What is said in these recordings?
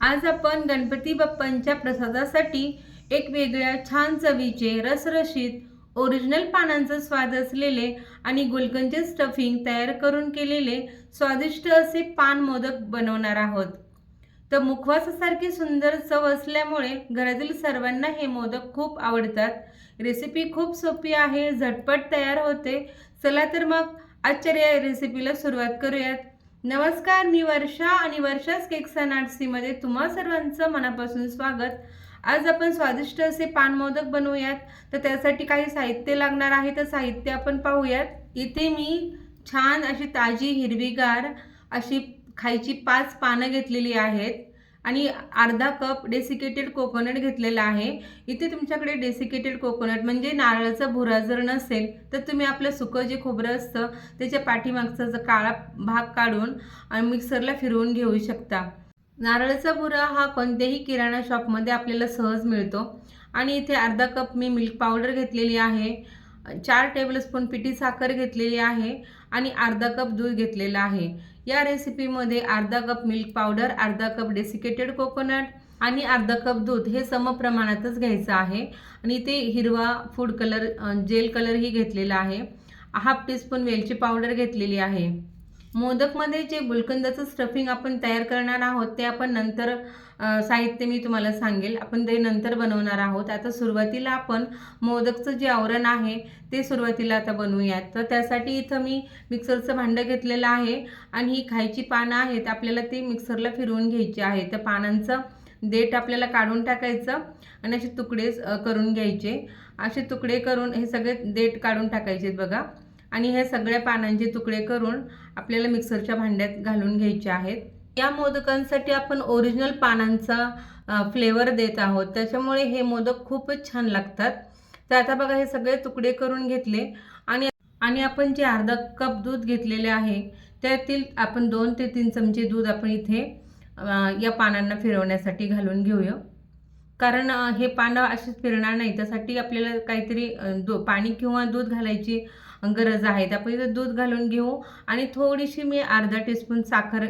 आज आपण गणपती बाप्पांच्या प्रसादासाठी एक वेगळ्या छान चवीचे रसरशीत ओरिजिनल पानांचा स्वाद असलेले आणि गुलकंदचे स्टफिंग तयार करून केलेले स्वादिष्ट असे पान मोदक बनवणार आहोत. तर मुखवासासारखी सुंदर चव असल्यामुळे घरातील सर्वांना हे मोदक खूप आवडतात. रेसिपी खूप सोपी आहे झटपट तयार होते. चला तर मग आजच्या या रेसिपीला सुरुवात करूयात. नमस्कार मी वर्षा आणि वर्षाच केक्स अँड आर्ट्सीमध्ये तुम्हा सर्वांचं मनापासून स्वागत. आज आपण स्वादिष्ट असे पान मोदक बनवूयात. तर त्यासाठी काही साहित्य लागणार आहे तर साहित्य आपण पाहूयात. इथे मी छान अशी ताजी हिरवीगार अशी खायची पाच पानं घेतलेली आहेत. आणि अर्धा कप डेसिकेटेड कोकोनट घेतलेला आहे. इथे तुमच्याकडे डेसिकेटेड कोकोनट म्हणजे नारळाचा भुरा जर नसेल तर तुम्ही आपलं सुकं जे खोबरं असतं त्याच्या पाठीमागचा जर काळा भाग काढून आणि मिक्सरला फिरवून घेऊ शकता. नारळाचा भुरा हा कोणत्याही किराणा शॉपमध्ये आपल्याला सहज मिळतो. आणि इथे अर्धा कप मी मिल्क पावडर घेतलेली आहे. चार टेबलस्पून पिठी साखर घेतलेली आहे. आणि अर्धा कप दूध घेतलेलं आहे. या रेसिपीमध्ये अर्धा कप मिल्क पावडर अर्धा कप डेसिकेटेड कोकोनट आणि अर्धा कप दूध हे समप्रमाणातच घ्यायचं आहे. आणि ते हिरवा फूड कलर जेल कलरही घेतलेला आहे. हाफ टीस्पून वेलची पावडर घेतलेली आहे. मोदकमध्ये जे गुलकंदाचं स्टफिंग आपण तयार करणार आहोत ते आपण नंतर साहित्य मी तुम्हाला सांगेल. आपण ते नंतर बनवणार आहोत. आता सुरुवातीला आपण मोदकचं जे आवरण आहे ते सुरुवातीला आता बनवूयात. तर त्यासाठी इथं मी मिक्सरचं भांडं घेतलेलं आहे आणि ही खायची पानं आहेत आपल्याला ती मिक्सरला फिरवून घ्यायची आहे. त्या पानांचं देठ आपल्याला काढून टाकायचं आणि असे तुकडे करून घ्यायचे. असे तुकडे करून हे सगळे देठ काढून टाकायचे बघा. आणि हे सगळ्या पानांचे तुकडे करून आपल्याला मिक्सरच्या भांड्यात घालून घ्यायचे आहेत. या मोदकांसाठी आपण ओरिजिनल पानांचा फ्लेवर देत आहोत. त्याच्यामुळे हे मोदक खूपच छान लागतात. तर आता बघा हे सगळे तुकडे करून घेतले. आणि आणि आपण जे अर्धा कप दूध घेतलेले आहे त्यातील आपण दोन ते तीन चमचे दूध आपण इथे या पानांना फिरवण्यासाठी घालून घेऊया. कारण हे पानं अशीच फिरणार नाही. त्यासाठी आपल्याला काहीतरी दो पाणी किंवा दूध घालायची गरज आहे. तर आपण दूध घालून घेऊ. आणि थोडीशी मी अर्धा टीस्पून साखर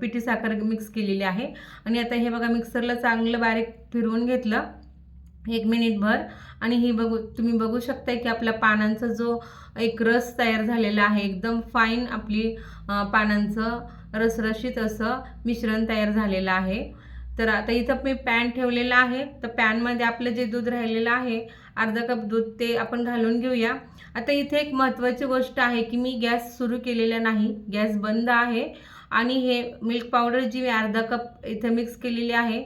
पिठी साखर मिक्स केलेली आहे. आणि आता हे बघा मिक्सरला चांगलं बारीक फिरवून घेतलं. एक मिनिटभर आणि ही बघू तुम्ही बघू शकताय की आपल्या पानांचा जो एक रस तयार झालेला आहे. एकदम फाईन आपली पानांचं रसरशीत असं मिश्रण तयार झालेलं आहे. तर आता इथं मी पॅन ठेवलेला आहे. तर पॅनमध्ये आपलं जे दूध राहिलेलं आहे अर्धा कप दूध ते आपण घालून घेऊया. आता इथे एक महत्त्वाची गोष्ट आहे की मी गॅस सुरू केलेला नाही. गॅस बंद आहे. आणि हे मिल्क पावडर जी मी अर्धा कप इथं मिक्स केलेली आहे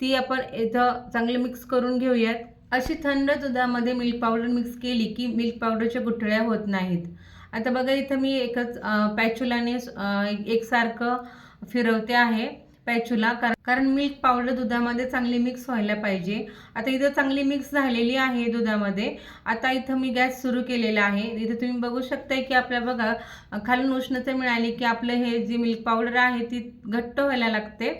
ती आपण इथं चांगलं मिक्स करून घेऊयात. अशी थंड दुधामध्ये मिल्क पावडर मिक्स केली की मिल्क पावडरच्या गुठळ्या होत नाहीत. आता बघा इथं मी एकच पॅच्युलाने पॅचुलाने एकसारखं फिरवते आहे. पॅचुला कारण कारण मिल्क पावडर दुधामध्ये चांगली मिक्स व्हायला पाहिजे. आता इथं चांगली मिक्स झालेली आहे दुधामध्ये. आता इथं मी गॅस सुरू केलेला आहे. इथं तुम्ही बघू शकताय की आपल्या बघा खालून उष्णता मिळाली की आपलं हे जी मिल्क पावडर आहे ती घट्ट व्हायला लागते.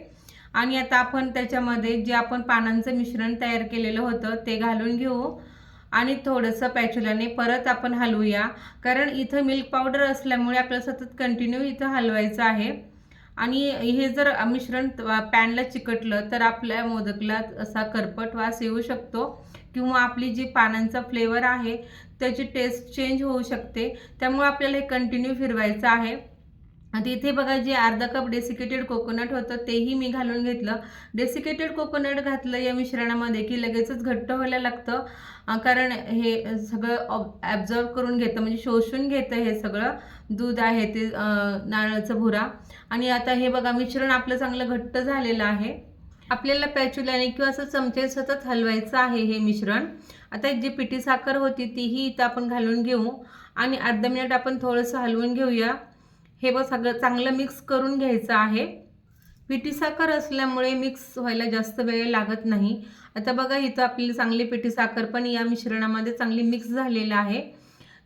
आणि आता आपण त्याच्यामध्ये जे आपण पानांचं मिश्रण तयार केलेलं होतं ते घालून घेऊ. आणि थोडंसं पॅचुलाने परत आपण हलवूया. कारण इथं मिल्क पावडर असल्यामुळे आपल्याला सतत कंटिन्यू इथं हलवायचं आहे. आणि हे जर मिश्रण पॅनला चिकटलं तर आपल्या मोदकला असा करपट वास येऊ शकतो किंवा आपली जी पानांचा फ्लेवर आहे त्याची टेस्ट चेंज होऊ शकते. त्यामुळे आपल्याला हे कंटिन्यू फिरवायचं आहे. आता इथे बघा जे अर्धा कप डेसिकेटेड कोकोनट होतं तेही मी घालून घेतलं. डेसिकेटेड कोकोनट घातलं या मिश्रणामध्ये की लगेचच घट्ट व्हायला लागतं. कारण हे सगळं ॲब्झॉर्ब करून घेतं म्हणजे शोषून घेतं हे सगळं. दूध आहे ते नारळाचं भुरा. आणि आता हे बघा मिश्रण आपलं चांगलं घट्ट झालेलं आहे. आपल्याला पॅच्युल्याने किंवा असं चमचे सतत हलवायचं आहे हे मिश्रण. आता जी पिठी साखर होती तीही इथं आपण घालून घेऊ. आणि अर्धा मिनिट आपण थोडंसं हलवून घेऊया. हे बघ सगळं चांगलं मिक्स करून घ्यायचं आहे. पिठी साखर असल्यामुळे मिक्स व्हायला जास्त वेळ लागत नाही. आता बघा इथं आपली चांगली पिठी साखर पण या मिश्रणामध्ये चांगली मिक्स झालेलं आहे.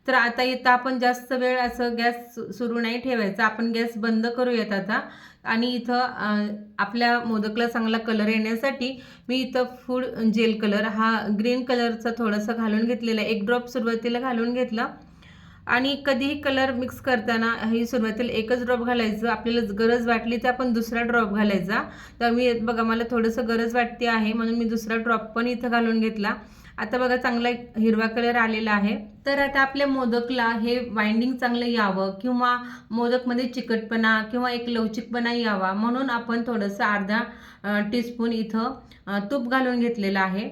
तर आता इथं आपण जास्त वेळ असं गॅस सु- सुरू नाही ठेवायचा. आपण गॅस बंद करूयात आता. आणि इथं आपल्या मोदकला चांगला कलर येण्यासाठी मी इथं फूड जेल कलर हा ग्रीन कलरचा थोडासा घालून घेतलेला आहे. एक ड्रॉप सुरुवातीला घालून घेतला. आणि कधीही कलर मिक्स करताना ही सुरुवातीला एकच ड्रॉप घालायचं आपल्याला गरज वाटली तर आपण दुसरा ड्रॉप घालायचा. तर मी बघा मला थोडंसं गरज वाटते आहे म्हणून मी दुसरा ड्रॉप पण इथं घालून घेतला. आता बघा चांगला एक हिरवा कलर आलेला आहे. तर आता आपल्या मोदकला हे वाइंडिंग चांगलं यावं किंवा मोदकमध्ये चिकटपणा किंवा एक लवचिकपणा यावा म्हणून आपण थोडंसं अर्धा टीस्पून इथं तूप घालून घेतलेलं आहे.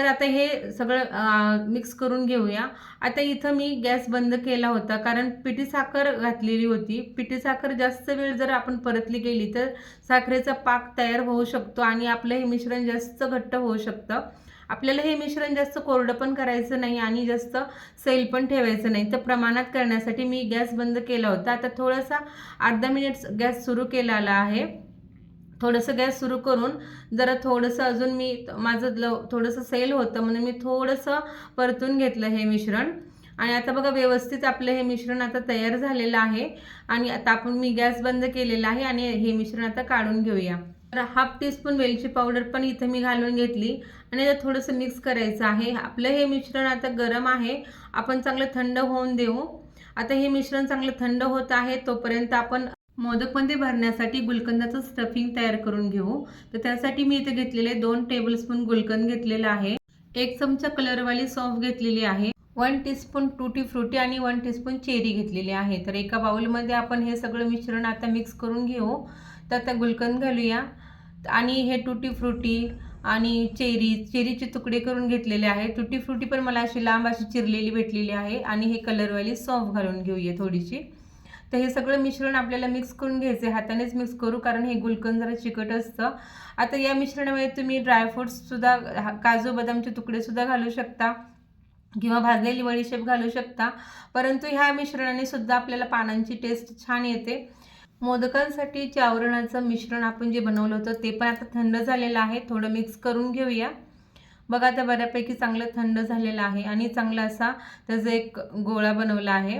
तर आता हे सगळं मिक्स करून घेऊया. आता इथं मी गॅस बंद केला होता कारण पिठी साखर घातलेली होती. पिठी साखर जास्त वेळ जर आपण परतली गेली तर साखरेचा पाक तयार होऊ शकतो आणि आपलं हे मिश्रण जास्त घट्ट होऊ शकतं. आपल्याला हे मिश्रण जास्त कोरडं पण करायचं नाही आणि जास्त सैल पण ठेवायचं नाही. तर प्रमाणात करण्यासाठी मी गॅस बंद केला होता. आता थोडासा अर्धा मिनिट गॅस सुरू केलेला आहे. थोडंसं गॅस सुरू करून जरा थोडंसं अजून मी माझं लव थोडंसं सेल होतं म्हणून मी थोडंसं परतून घेतलं हे मिश्रण. आणि आता बघा व्यवस्थित आपलं हे मिश्रण आता तयार झालेलं आहे. आणि आता आपण मी गॅस बंद केलेला आहे आणि हे मिश्रण आता काढून घेऊया. तर हाफ टीस्पून वेलची पावडर पण इथं मी घालून घेतली. आणि आता थोडंसं मिक्स करायचं आहे. आपलं हे मिश्रण आता गरम आहे. आपण चांगलं थंड होऊन देऊ. आता हे मिश्रण चांगलं थंड होत आहे तोपर्यंत आपण मोदकमध्ये भरण्यासाठी गुलकंदाचं स्टफिंग तयार करून घेऊ. तर त्यासाठी मी इथे घेतलेले दोन टेबलस्पून गुलकंद घेतलेला आहे. एक चमचा कलरवाली सॉफ घेतलेली आहे. वन टीस्पून टूटी फ्रुटी आणि वन टीस्पून चेरी घेतलेली आहे. तर एका बाउलमध्ये आपण हे सगळं मिश्रण आता मिक्स करून घेऊ. तर आता गुलकंद घालूया. आणि हे टूटी फ्रुटी आणि चेरी चेरीचे तुकडे करून घेतलेले आहे. टुटी फ्रुटी पण मला अशी लांब अशी चिरलेली भेटलेली आहे. आणि हे कलरवाली सॉफ घालून घेऊया थोडीशी. तर हे सगळं मिश्रण आपल्याला मिक्स करून घ्यायचे हातानेच मिक्स करू कारण हे गुलकंद जरा चिकट असतं. आता या मिश्रणामध्ये तुम्ही ड्रायफ्रुट्ससुद्धा काजू बदामचे तुकडेसुद्धा घालू शकता किंवा भाजलेली बडीशेप घालू शकता. परंतु ह्या मिश्रणाने सुद्धा आपल्याला पानांची टेस्ट छान येते. मोदकांसाठी चावरणाचं आवरणाचं मिश्रण आपण जे बनवलं होतं ते पण आता थंड झालेलं आहे. थोडं मिक्स करून घेऊया. बघा आता बऱ्यापैकी चांगलं थंड झालेलं आहे आणि चांगला असा त्याचा एक गोळा बनवला आहे.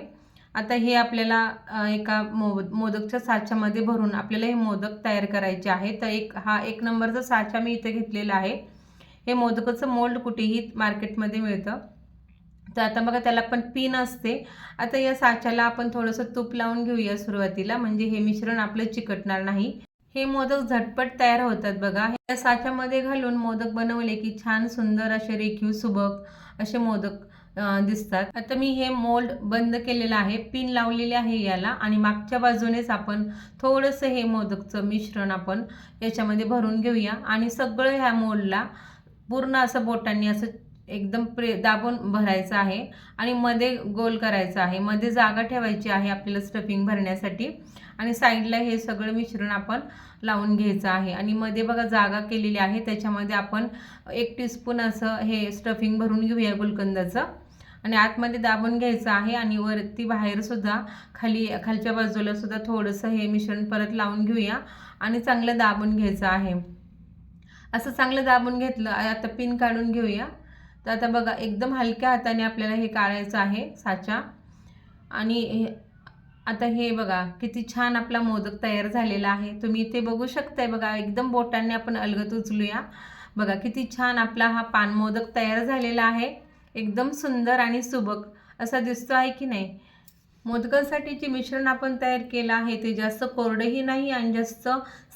आता हे आपल्याला एका मो मोदकच्या साच्यामध्ये भरून आपल्याला हे मोदक तयार करायचे आहे. तर एक हा एक नंबरचा साचा मी इथे घेतलेला आहे. हे मोदकाचं मोल्ड कुठेही मार्केटमध्ये मिळतं. तर आता बघा त्याला पण पिन असते. आता या साच्याला आपण थोडंसं तूप लावून घेऊया सुरुवातीला. म्हणजे हे मिश्रण आपलं चिकटणार नाही. हे मोदक झटपट तयार होतात बघा. या साच्यामध्ये घालून मोदक बनवले की छान सुंदर असे रेखीव सुबक असे मोदक दिसतात. आता मी हे मोल्ड बंद केलेलं आहे. पिन लावलेले आहे याला आणि मागच्या बाजूनेच आपण थोडंसं हे मोदकचं मिश्रण आपण याच्यामध्ये भरून घेऊया. आणि सगळं ह्या मोल्डला पूर्ण असं बोटांनी असं एकदम प्रे दाबून भरायचं आहे. आणि मध्ये गोल करायचं आहे. मध्ये जागा ठेवायची आहे आपल्याला स्टफिंग भरण्यासाठी. आणि साईडला हे सगळं मिश्रण आपण लावून घ्यायचं आहे. आणि मध्ये बघा जागा केलेली आहे. त्याच्यामध्ये आपण एक टीस्पून असं हे स्टफिंग भरून घेऊया गुलकंदाचं. आणि आतमध्ये दाबून घ्यायचं आहे आणि वरती बाहेरसुद्धा खाली खालच्या बाजूलासुद्धा थोडंसं हे मिश्रण परत लावून घेऊया आणि चांगलं दाबून घ्यायचं आहे. असं चांगलं दाबून घेतलं आता पिन काढून घेऊया. तर आता बघा एकदम हलक्या हाताने आपल्याला हे काढायचं आहे साचा. आणि हे आता हे बघा किती छान आपला मोदक तयार झालेला आहे. तुम्ही इथे बघू शकताय बघा एकदम बोटांनी आपण अलगत उचलूया. बघा किती छान आपला हा पान मोदक तयार झालेला आहे. एकदम सुंदर आणि सुबक असा दिसतो आहे की नाही? मोदकांसाठी जे मिश्रण आपण तयार केलं आहे ते जास्त कोरडंही नाही आणि जास्त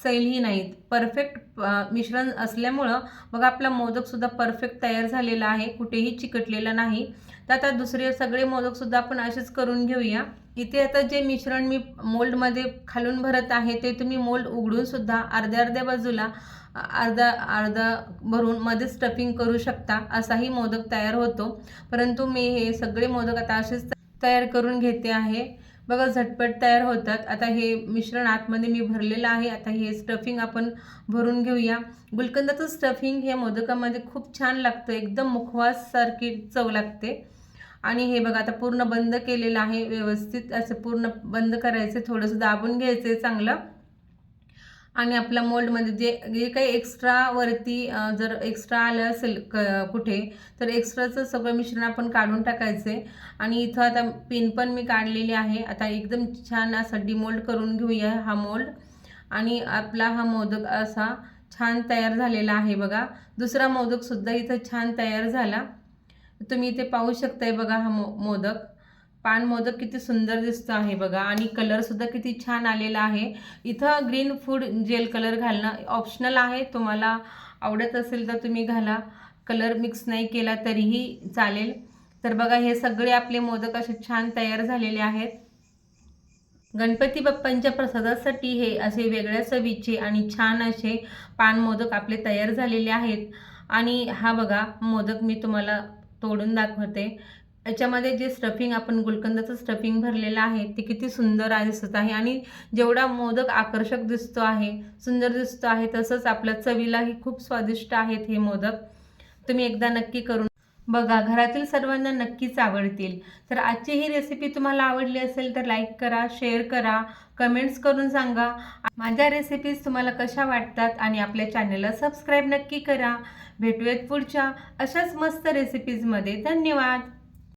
सैलही नाहीत. परफेक्ट मिश्रण असल्यामुळं मग आपला मोदकसुद्धा परफेक्ट तयार झालेला आहे कुठेही चिकटलेला नाही. तर आता दुसरे सगळे मोदकसुद्धा आपण असेच करून घेऊया. इथे आता जे मिश्रण मी मोल्डमध्ये खालून भरत आहे ते तुम्ही मोल्ड उघडूनसुद्धा अर्ध्या अर्ध्या बाजूला अर्धा अर्धा भरून मध्ये स्टफिंग करू शकता असाही मोदक तयार होतो. परंतु मी हे सगळे मोदक आता असेच तयार करून घेते आहे. बघा झटपट तयार होतात. आता हे मिश्रण आतमध्ये मी भरलेलं आहे. आता हे स्टफिंग आपण भरून घेऊया. गुलकंदाचं स्टफिंग हे मोदकामध्ये खूप छान लागतं. एकदम मुखवाससारखी चव लागते. आणि हे बघा आता पूर्ण बंद केलेलं आहे. व्यवस्थित असं पूर्ण बंद करायचं. थोडंसं दाबून घ्यायचं आहे चांगलं. आणि आपल्या मोल्डमध्ये जे जे काही एक्स्ट्रावरती जर एक्स्ट्रा आलं असेल क कुठे तर एक्स्ट्राचं सगळं मिश्रण आपण काढून टाकायचं. आहे आणि इथं आता पिन पण मी काढलेली आहे. आता एकदम छान असा डिमोल्ड करून घेऊया हा मोल्ड आणि आपला हा मोदक असा छान तयार झालेला आहे बघा. दुसरा मोदकसुद्धा इथं छान तयार झाला. तुम्ही इथे पाहू शकताय बघा हा मो मोदक. पान मोदक किती सुंदर दिसतो आहे बघा. आणि कलरसुद्धा किती छान आलेला आहे. इथं ग्रीन फूड जेल कलर घालणं ऑप्शनल आहे. तुम्हाला आवडत असेल तर तुम्ही घाला. कलर मिक्स नाही केला तरीही चालेल. तर बघा हे सगळे आपले मोदक असे छान तयार झालेले आहेत. गणपती बाप्पांच्या प्रसादासाठी हे असे वेगळ्या चवीचे आणि छान असे पान मोदक आपले तयार झालेले आहेत. आणि हा बघा मोदक मी तुम्हाला तोडून दाखवते. याच्यामध्ये जे स्टफिंग आपण गुलकंदाचं स्टफिंग भरलेलं आहे ते किती सुंदर दिसत आहे. आणि जेवढा मोदक आकर्षक दिसतो आहे सुंदर दिसतो आहे तसंच आपल्या चवीलाही खूप स्वादिष्ट आहेत हे मोदक. तुम्ही एकदा नक्की करून बघा. घरातील सर्वांना नक्कीच आवडतील. तर आजची ही रेसिपी तुम्हाला आवडली असेल तर लाईक करा शेअर करा कमेंट्स करून सांगा. माझ्या रेसिपीज तुम्हाला कशा वाटतात आणि आपल्या चॅनलला सबस्क्राईब नक्की करा. भेटूयात पुढच्या अशाच मस्त रेसिपीजमध्ये धन्यवाद!